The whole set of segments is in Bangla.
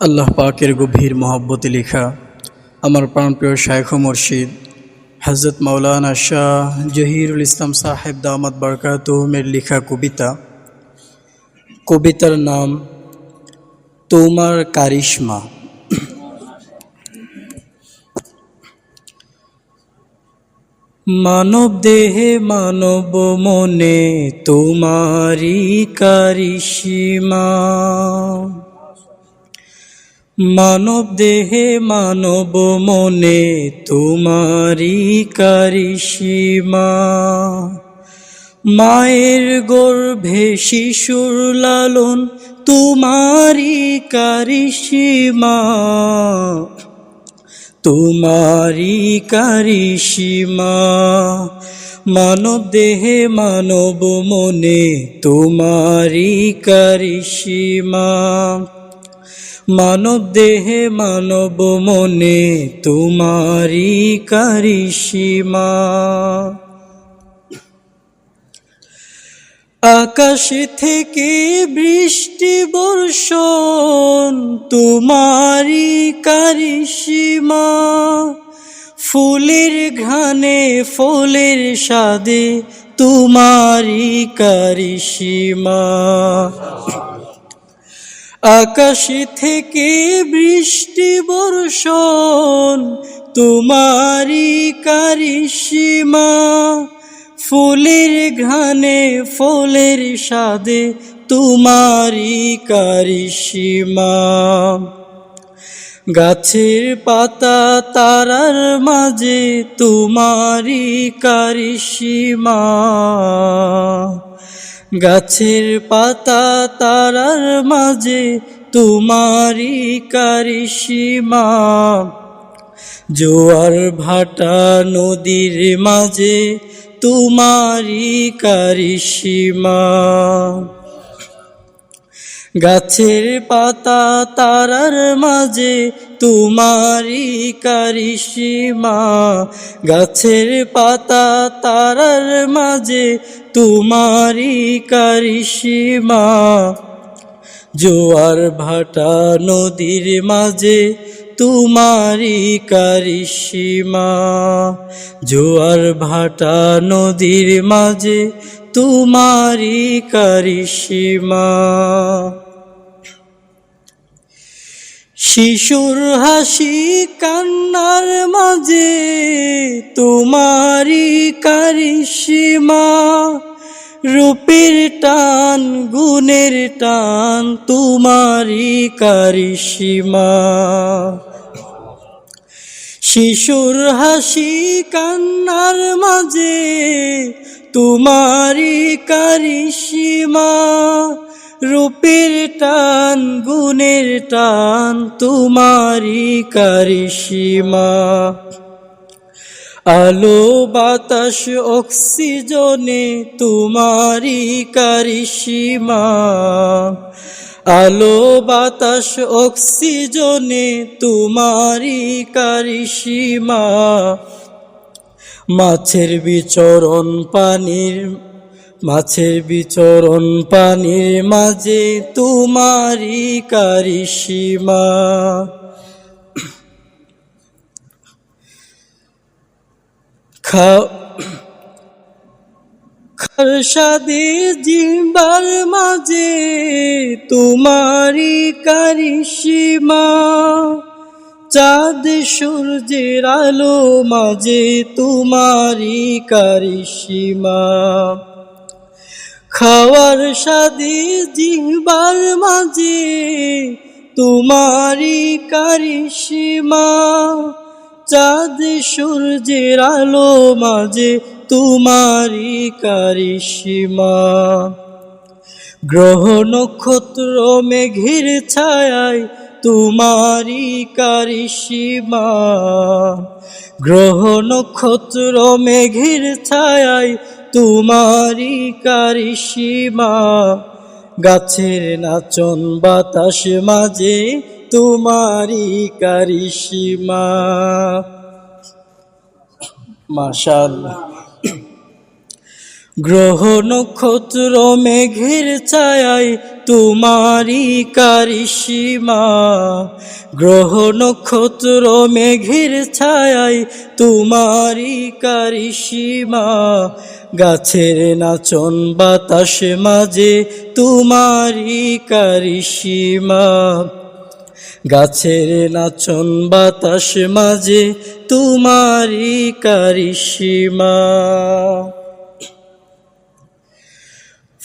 আল্লাহ পাকের গভীর মহব্বতে লেখা আমার প্রাণপ্রিয় শায়খ মুর্শিদ হজরত মাওলানা শাহ জহিরুল ইসলাম সাহেব দামাত বারকাতুমের লেখা কবিতা। কবিতার নাম, তোমার কারিশমা। মানব দেহে মানব মনে তোমারি কারিশমা। মানব দেহে মানব মনে তোমারি কারিসীমা মায়ের গর্ভে শিশুর লালন তোমারি কারিসীমা তোমারি কারিসীমা মানব দেহে মানব মনে তোমারি কারিসীমা মানব দেহে মানব মনে তোমারি কারিসীমা আকাশ থেকে বৃষ্টি বর্ষণ তোমারি কারিসীমা ফুলের ঘ্রাণে ফলের স্বাদে তোমারি কারিসীমা আকাশ থেকে বৃষ্টি বর্ষণ তোমারি কারিসীমা ফুলের ঘ্রাণে, ফলের স্বাদে তোমারি কারিসীমা গাছের পাতা তারার মাঝে তোমারি কারিসীমা গাছের পাতা তারার মাঝে তোমারি কারিসীমা জোয়ার ভাটা নদীর মাঝে তোমারি কারিসীমা গাছের পাতা তারার মাঝে তোমারি কারিসীমা গাছের পাতা তারার মাঝে তোমারি কারিসীমা জোয়ার ভাটা নদীর মাঝে তোমারি কারিসীমা জোয়ার ভাটা নদীর মাঝে তোমারি কারিসীমা শিশুর হাসি কান্নার মাঝে তোমারি কারিসীমা রূপের টান, গুণের টান তোমারি কারিসীমা শিশুর হাসি কান্নার মাঝে তোমারি কারিসীমা রূপের টান, গুণের টান তোমারি কারিসীমা আলো, বাতাস, অক্সিজনে তোমারি কারিসীমা আলো, বাতাস, অক্সিজনে তোমারি কারিসীমা মাছের বিচরণ পানির মাছের বিচরণ পানির মাঝে তোমারি কারিসীমা খরসাদে জিম্বার মাঝে তোমারি কারিসীমা চাঁদ সূর্যের আলো মাঝে তোমারি কারিসীমা খাওয়ার সাদে জিহবার মাঝে তোমারি কারিসীমা চাঁদ সূর্যের আলো মাঝে তোমারি কারিসীমা গ্রহ নক্ষত্র মেঘের ছায়ায় তোমারি কারিসীমা গ্রহ নক্ষত্র মেঘের ছায়ায় তোমারি কারিসীমা গাছের নাচন বাতাস মাঝে তোমারি কারিসীমা মাশাআল্লাহ। গ্রহ নক্ষত্র মেঘের ছায়ায় তোমারি কারিসীমা গ্রহ নক্ষত্র মেঘের ছায়ায় তোমারি কারিসীমা গাছের নাচন বাতাস মাঝে তোমারি কারিসীমা গাছের নাচন বাতাস মাঝে তোমারি কারিসীমা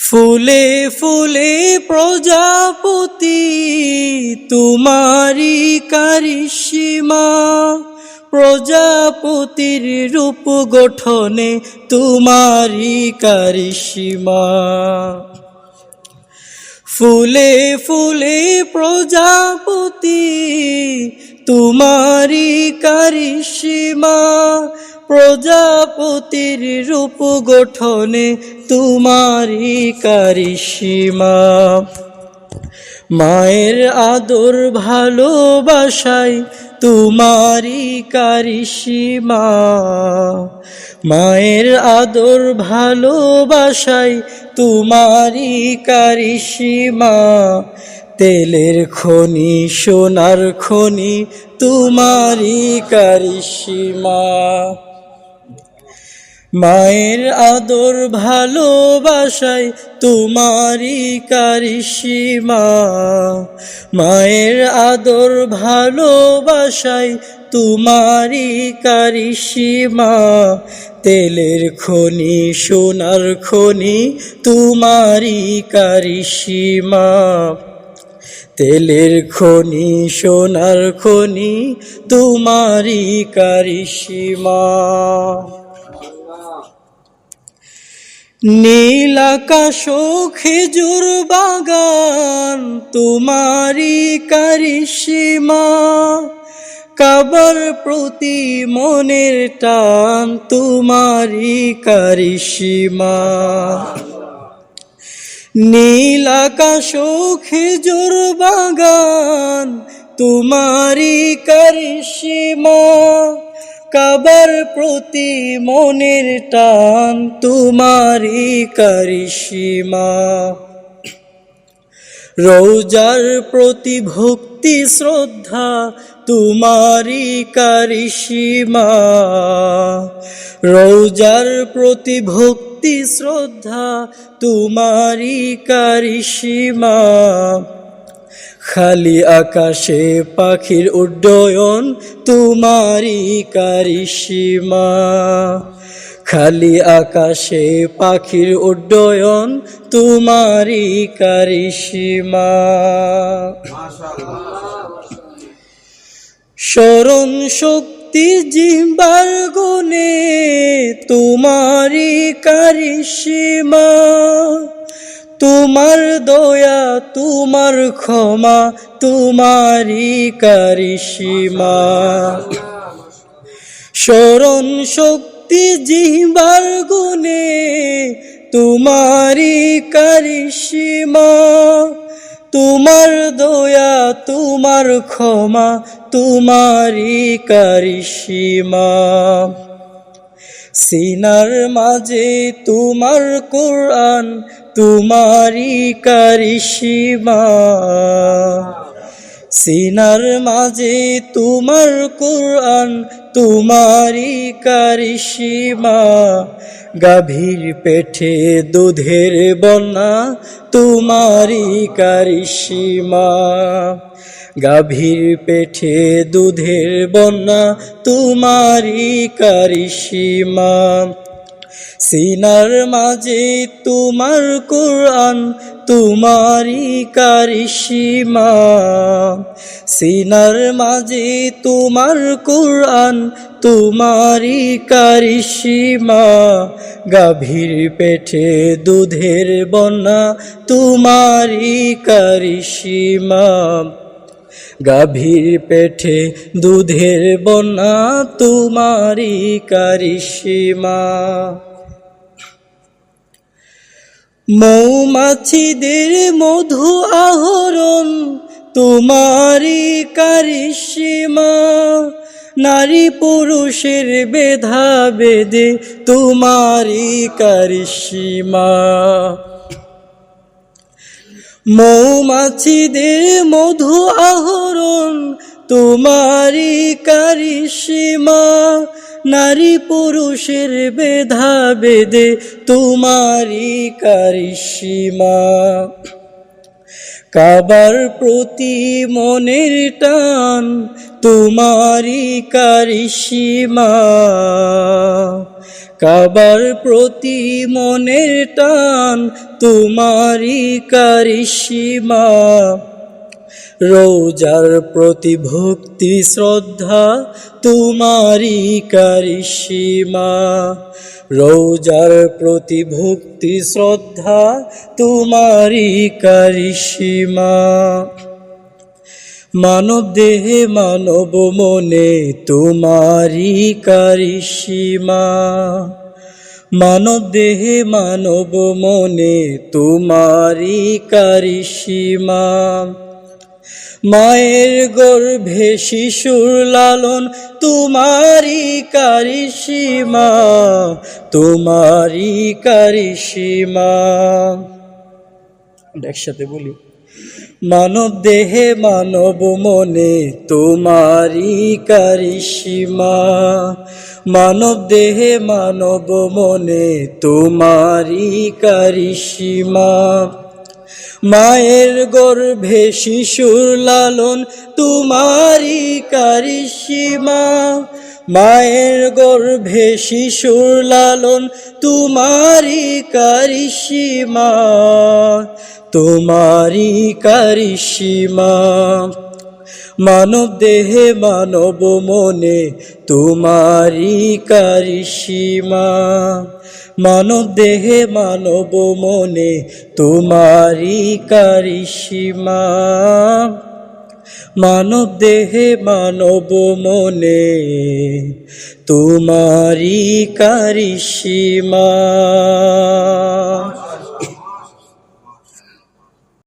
ফুলে ফুলে প্রজাপতি তোমারি কারিসীমা প্রজাপতির রূপ গঠনে তোমারি কারিসীমা ফুলে ফুলে প্রজাপতি তোমারি কারিসীমা প্রজাপতির রূপ গঠনে তোমারি কারিসীমা মায়ের আদর ভালোবাসায় তোমারি কারিসীমা মায়ের আদর ভালোবাসায় তোমারি কারিসীমা তেলের খনি, সোনার খনি তোমারি কারিসীমা মায়ের আদর ভালোবাসায় তোমারি কারিসীমা মায়ের আদর ভালোবাসায় তোমারি কারিসীমা তেলের খনি, সোনার খনি তোমারি কারিসীমা তেলের খনি, সোনার খনি তোমারি কারিসীমা নীল আকাশ ও খেজুর বাগান তোমারি কারিসীমা কাবার প্রতি মনের টান তোমারি কারিসীমা নীল আকাশ ও খেজুর বাগান তোমারি কারিসীমা কাবার প্রতি মনের টান তোমারি কারিসীমা রৌজার প্রতি ভক্তি, শ্রদ্ধা তোমারি কারিসীমা রৌজার প্রতি ভক্তি, শ্রদ্ধা তোমারি কারিসীমা খালি আকাশে পাখির উড্ডয়ন তোমারি কারিসীমা খালি আকাশে পাখির উড্ডয়ন তোমারি কারিসীমা স্মরণ শক্তি জিম্বার গুণে তোমারি কারিসীমা তোমার দয়া, তোমার ক্ষমা তোমারি কারিসীমা স্মরণ শক্তি জিহ্বার গুণে তোমারি কারিসীমা তোমার দয়া, তোমার ক্ষমা তোমারি কারিসীমা সিনার মাঝে তোমার কোরআন তোমারি কারিসীমা সিনার মাঝে তোমার কোরআন তোমারি কারিসীমা গাভীর পেটে দুধের বন্যা তোমারি কারিসীমা গাভীর পেটে দুধের বন্যা তোমারি কারিসীমা সিনার মাঝে তোমার কোরআন তোমারি কারিসীমা সিনার মাঝে তোমার কোরআন তোমারি কারিসীমা গাভীর পেটে দুধের বন্যা তোমারি কারিসীমা গাভীর পেটে দুধের বন্যা তোমারি কারিসীমা মৌমাছিদের মধু আহরণ তোমারি কারিসীমা নারী পুরুষের বেধা বেদে তোমারি কারিসীমা মৌমাছিদের মধু আহরণ তোমারই কারিসীমা নারী পুরুষের বেধা বেদে তোমারই কারিসীমা কাবার প্রতি মনের টান তোমারই কারিসীমা কাবার প্রতি মনের টান তোমারই কারিসীমা রোজার প্রতি ভক্তি শ্রদ্ধা তোমারই কারিসীমা রোজার প্রতি ভক্তি শ্রদ্ধা তোমারই কারিসীমা মানব দেহে, মানব মনে তোমারই কারিসীমা মানব দেহে, মানব মনে তোমারই কারিসীমা মায়ের গর্ভে শিশুর লালন, তোমারই কারিসীমা তোমারই কারিসীমা একসাথে বলি, মানব দেহে মানব মনে তোমারই কারিসীমা মানব দেহে মানব মনে তোমারই কারিসীমা মায়ের গর্ভে শিশুর লালন তোমারই কারিসীমা মায়ের গর্ভে শিশুর লালন তোমারই কারিসীমা তোমারই কারিসীমা মানব দেহে মানব মনে, তোমারই কারিসীমা মানব দেহে মানব মনে, তোমারই কারিসীমা মানব দেহে মানব মনে, তোমারই কারিসীমা